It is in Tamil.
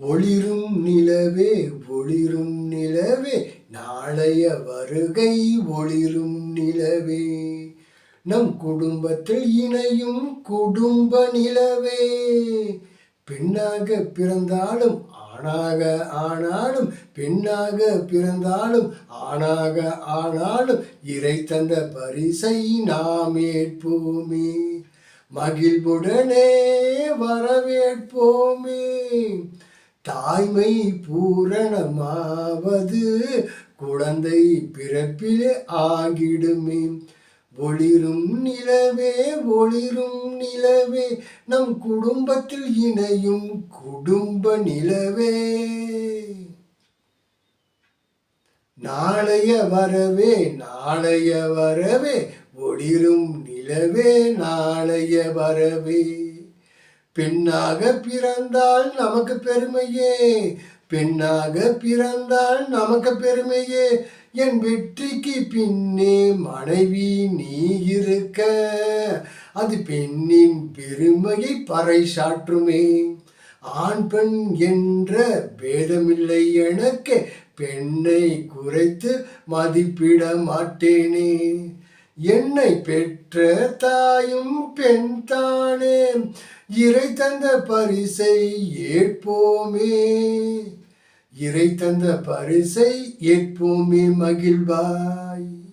ஒளிரும் நிலவே ஒளிரும் நிலவே நாளைய வருகை ஒளிரும் நிலவே. நம் குடும்பத்தில் இணையும் குடும்ப நிலவே. பெண்ணாக பிறந்தாலும் ஆணாக ஆனாலும் பெண்ணாக பிறந்தாலும் ஆணாக ஆனாலும் இறை தந்த பரிசை நாம் ஏற்போமே. மகிழ்வுடனே வரவேற்போமே. தாய்மை பூரணமாவது குழந்தை பிறப்பிலே ஆகிடுமே. ஒளிரும் நிலவே ஒளிரும் நிலவே நம் குடும்பத்தில் இணையும் குடும்ப நிலவே. நாளைய வரவே நாளைய வரவே ஒளிரும் நிலவே நாளைய வரவே. பெண்ணாக பிறந்தால் நமக்கு பெருமையே பெண்ணாக பிறந்தால் நமக்கு பெருமையே. என் வெற்றிக்கு பின்னே மனைவி நீ இருக்க அது பெண்ணின் பெருமையை பறைசாற்றுமே. ஆண் பெண் என்ற பேதமில்லை எனக்கு பெண்ணை குறைத்து மதிப்பிட மாட்டேனே. என்னை பெற்ற தாயும் பெண் தானே. இறை தந்த பரிசை ஏற்போமே. இறை தந்த பரிசை ஏற்போமே மகிழ்வாய்.